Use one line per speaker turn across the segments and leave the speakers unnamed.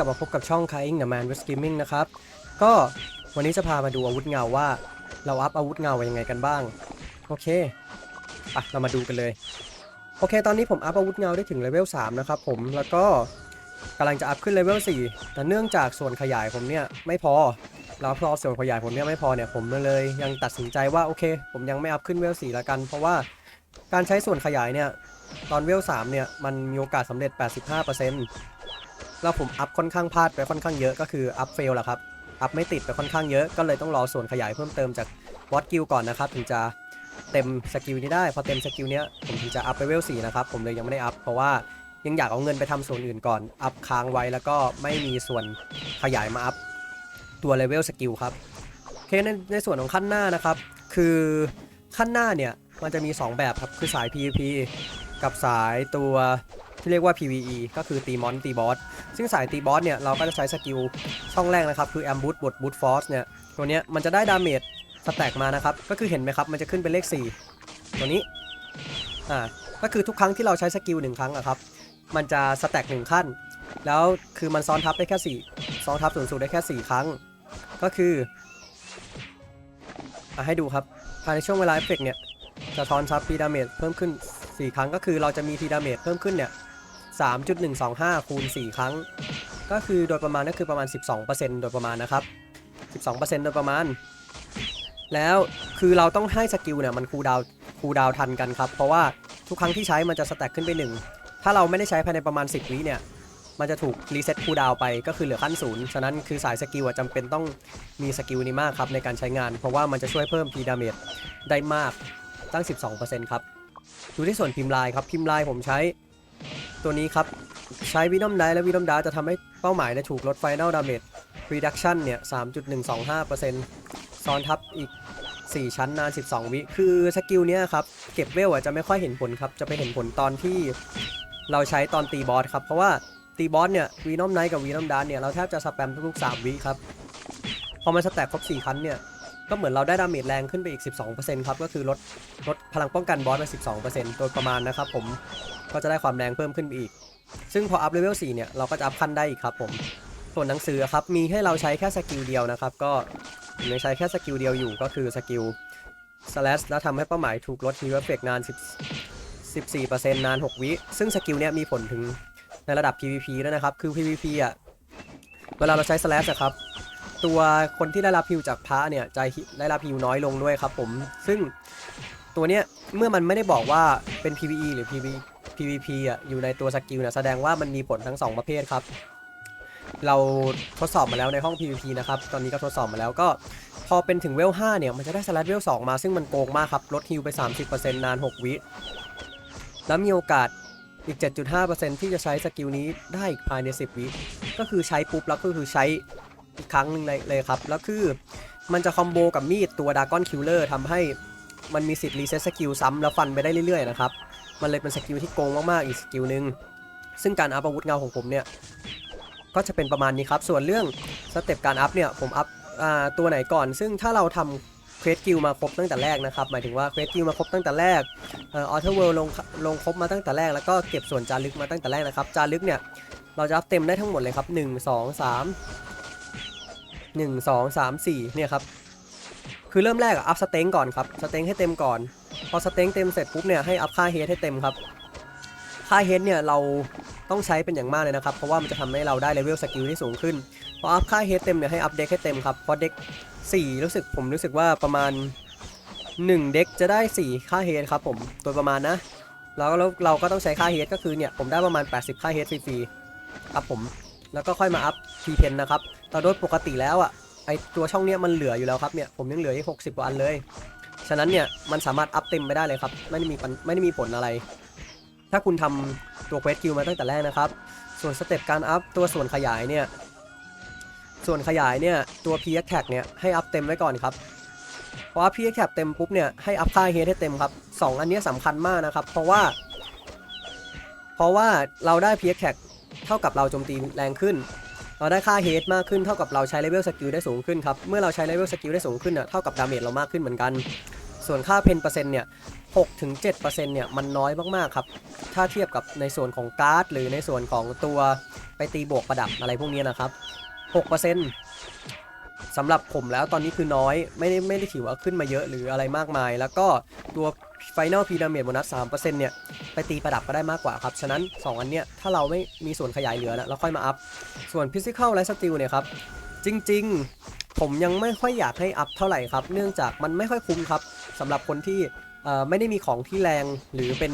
ลับมาพบกับช่อง k า i n g The Man with Gaming นะครับ ก็วันนี้จะพามาดูอาวุธเงาว่า เราอัพอาวุธเงาไว้ยังไงกันบ้าง โอเคไปเรามาดูกันเลย โอเค ตอนนี้ผมอัพอาวุธเงาได้ถึงเลเวล3นะครับผมแล้วก็กำลังจะอัพขึ้นเลเวล4แต่เนื่องจากส่วนขยายผมเนี่ยไม่พอแล้วพอส่วนขยายผมเนี่ยไม่พอเนี่ยผมเลยยังตัดสินใจว่าโอเค ผมยังไม่อัพขึ้นเลเวล4ล้วกัน เพราะว่าการใช้ส่วนขยายเนี่ยตอนเวล3เนี่ยมันมีโอกาสสำเร็จ 85% แล้วผมอัพค่อนข้างพลาดไปค่อนข้างเยอะก็คืออัพเฟลแหละครับ อัพไม่ติดไปค่อนข้างเยอะก็เลยต้องรอส่วนขยายเพิ่มเติมจากวอตกิลก่อนนะครับ ถึงจะเต็มสกิลนี้ได้ พอเต็มสกิลเนี้ยผมถึงจะอัพไปเวล4นะครับ ผมเลยยังไม่ได้อัพเพราะว่ายังอยากเอาเงินไปทำส่วนอื่นก่อน อัพค้างไว้แล้วก็ไม่มีส่วนขยายมาอัพตัวเลเวลสกิลครับโอเคในในส่วนของขั้นหน้านะครับ คือขั้นหน้าเนี่ยมันจะมี 2 แบบครับ คือสาย PVP กับสายตัว ที่เรียกว่า PVE ก็คือตีมอนตีบอส ซึ่งสายตีบอสเนี่ยเราก็จะใช้สกิลช่องแรกนะครับ คือแอมบูทบทบูทฟอสเนี่ย ตัวเนี้ยมันจะได้ดาเมจสแต็กมานะครับ ก็คือเห็นไหมครับ มันจะขึ้นเป็นเลข 4 ตัวนี้ อ่า ก็คือทุกครั้งที่เราใช้สกิลหนึ่งครั้งอะครับ มันจะสแต็กหนึ่งขั้น แล้วคือมันซ้อนทับได้แค่ 4 ซ้อนทับสูงสุดได้แค่ 4 ครั้ง ก็คืออะให้ดูครับ ภายในช่วงเวลาเอฟเฟกเนี่ยจะทอนทับทีดาเมจเพิ่มขึ้น 4 ครั้งก็คือเราจะมีทีดาเมจเพิ่มขึ้นเนี่ย 3.125 คูณ 4 ครั้ง ก็คือโดยประมาณก็คือประมาณ 12%โดยประมาณนะครับ 12%โดยประมาณ แล้วคือเราต้องให้สกิลเนี่ยมันคูดาวคูดาวทันกันครับ เพราะว่าทุกครั้งที่ใช้มันจะสแต็กขึ้นไป 1 ถ้าเราไม่ได้ใช้ภายในประมาณ 10 วิเนี่ยมันจะถูกรีเซ็ตคูดาวไปก็คือเหลือขั้นศูนย์ฉะนั้นคือสายสกิลจำเป็นต้องมีสกิลนี้มากครับในการใช้งาน เพราะว่ามันจะช่วยเพิ่มพีดาเมจได้มากตั้ง 12%ครับดูที่ส่วนพิมพ์ลายครับพิมพ์ลายผมใช้ ตัวนี้ครับ ใช้วินอมไดและวินอมดาจะทำให้เป้าหมายนี่ยถูกลด Final Damage Reduction เนี่ย 3.125%ซ้อนทับอีก 4 ชั้นนาน 12 วิ คือสกิลเนี้ยครับ เก็บเวลอะจะไม่ค่อยเห็นผลครับ จะไปเห็นผลตอนที่เราใช้ตอนตีบอสครับ เพราะว่าตีบอสเนี่ยวีนอมไนกับวีนอมดาเนี่ย เราแทบจะสแปมทุกๆ 3 วิครับ พอมันสแต็กครบ4ครั้งเนี่ย ก็เหมือนเราได้ดาเมจแรงขึ้นไปอีก 12%ครับ ก็คือลดลดพลังป้องกันบอสไป 12%โดยประมาณนะครับผมก็จะได้ความแรงเพิ่มขึ้นไปอีก ซึ่งพออัพเลเวล4เนี่ยเราก็จะอัพขั้นได้อีกครับผมส่วนหนังสือครับมีให้เราใช้แค่สกิลเดียวนะครับก็ยังใช้แค่สกิลเดียวอยู่ก็คือสกิล slash แล้วทำให้เป้าหมายถูกลด heal effect นาน 14%นาน 6 วิซึ่งสกิลเนี้ยมีผลถึงในระดับ PVP ด้วยนะครับคือ PVP อะเวลาเราใช้ slash อะครับ ตัวคนที่ได้รับฮิวจากพระเนี่ยจะได้รับฮิวน้อยลงด้วยครับผมซึ่งตัวเนี้ยเมื่อมันไม่ได้บอกว่าเป็น PVE หรือ PV PVP อะอยู่ในตัวสกิลเนี่ยแสดงว่ามันมีผลทั้ง 2 ประเภทครับ เราทดสอบมาแล้วในห้อง PVP นะครับ ตอนนี้ก็ทดสอบมาแล้วก็พอเป็นถึงเวล 5 เนี่ย มันจะได้สลัดเวล 2 มาซึ่งมันโกงมากครับ ลดฮิวไป 30%นาน 6 วิ แล้วมีโอกาสอีก 7.5%ที่จะใช้สกิลนี้ได้อีกภายใน 10 วิ ก็คือใช้ปุ๊บแล้วก็คือใช้ อีกครั้งหนึ่งเลยเลยครับ แล้วคือมันจะคอมโบกับมีดตัวดากอนคิลเลอร์ทำให้มันมีสิทธิ์รีเซ็ตสกิลซ้ำแล้วฟันไปได้เรื่อยๆนะครับ มันเลยเป็นสกิลที่โกงมากๆอีกสกิลหนึ่งซึ่งการอัพอาวุธเงาของผมเนี่ย ก็จะเป็นประมาณนี้ครับ ส่วนเรื่องสเต็ปการอัพเนี่ยผมอัพตัวไหนก่อน ซึ่งถ้าเราทำเควสกิลมาครบตั้งแต่แรกนะครับ หมายถึงว่าเควสกิลมาครบตั้งแต่แรกอออเทอร์เวิลลงลงครบมาตั้งแต่แรกแล้วก็เก็บส่วนจารึกมาตั้งแต่แรกนะครับจารึกเนี่ยเราจะอัพเต็มได้ทั้งหมดเลยครับ 1 2 3 1 2 3 4เนี่ยครับคือเริ่มแรกอะอัพสเต็งก่อนครับสเต็งให้เต็มก่อน พอสเต็งเต็มเสร็จปุ๊บเนี่ยให้อัพค่าเฮดให้เต็มครับค่าเฮดเนี่ยเราต้องใช้เป็นอย่างมากเลยนะครับ เพราะว่ามันจะทำให้เราได้เลเวลสกิลที่สูงขึ้นพออัพค่าเฮดเต็มเนี่ยให้อัพเด็กให้เต็มครับเพราะเด็ก4รู้สึกผมรู้สึกว่าประมาณ 1 เด็กจะได้ 4 ค่าเฮดครับผมโดยประมาณนะแล้วแล้วเราก็ต้องใช้ค่าเฮดก็คือเนี่ยผมได้ประมาณ 80 ค่าเฮดฟรีๆครับผม แล้วก็ค่อยมาอัพทีเพนนะครับแต่โดยปกติแล้วอะไอตัวช่องเนี้ยมันเหลืออยู่แล้วครับเนี่ยผมยังเหลืออีก60กว่าอันเลย ฉะนั้นเนี่ยมันสามารถอัพเต็มไปได้เลยครับไม่ได้มีไม่ได้มีผลอะไร ถ้าคุณทำตัวเควสคิวมาตั้งแต่แรกนะครับ ส่วนสเต็ปการอัพตัวส่วนขยายเนี่ยส่วนขยายเนี่ยตัว p x tag เนี่ยให้อัพเต็มไว้ก่อนครับเพราะว่า p x tag เต็มปุ๊บเนี่ยให้อัพค่าเฮดให้เต็มครับสองอันเนี้ยสำคัญมากนะครับ เพราะว่า เพราะว่าเราได้ p x tag เท่ากับเราโจมตีแรงขึ้น เราได้ค่าเฮดมากขึ้นเท่ากับเราใช้เลเวลสกิลได้สูงขึ้นครับ เมื่อเราใช้เลเวลสกิลได้สูงขึ้นอะเท่ากับดาเมจเรามากขึ้นเหมือนกันสส่วนค่าเพนเปอร์เซ็นต์เนี่ย6ถึง7%เนี่ยมันน้อยมากๆครับ ถ้าเทียบกับในส่วนของการ์ด หรือในส่วนของตัวไปตีบวกประดับอะไรพวกนี้นะครับ6%สำหรับผมแล้วตอนนี้คือน้อยไม่ได้ไม่ได้ถือว่าขึ้นมาเยอะหรืออะไรมากมาย แล้วก็ตัว Final p y r a m i d Bonus 3%เนี่ย ไปตีประดับก็ได้มากกว่าครับ ฉะนั้น 2 อันเนี้ยถ้าเราไม่มีส่วนขยายเหลือแล้วเราค่อยมาอัพ ส่วน Physical และ Steel เนี่ยครับ จริง ๆ ผมยังไม่ค่อยอยากให้อัพเท่าไหร่ครับ เนื่องจากมันไม่ค่อยคุ้มครับสำหรับคนที่ไม่ได้มีของที่แรงหรือเป็น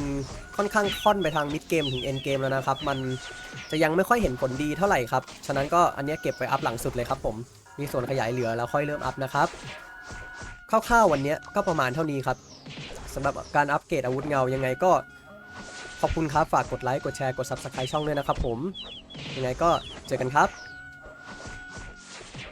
ค่อนข้างค่อนไปทางมิดเกมถึงเอ็นเกมแล้วนะครับ มันจะยังไม่ค่อยเห็นผลดีเท่าไหร่ครับ ฉะนั้นก็อันเนี้ยเก็บไปอัพหลังสุดเลยครับผมมีส่วนขยายเหลือแล้วค่อยเริ่มอัพนะครับคร่าวๆวันเนี้ยก็ประมาณเท่านี้ครับ สำหรับการอัปเกรดอาวุธเงายังไงก็ขอบคุณครับ ฝากกดไลค์ กดแชร์ กด Subscribe ช่องด้วยนะครับผม ยังไงก็เจอกันครับ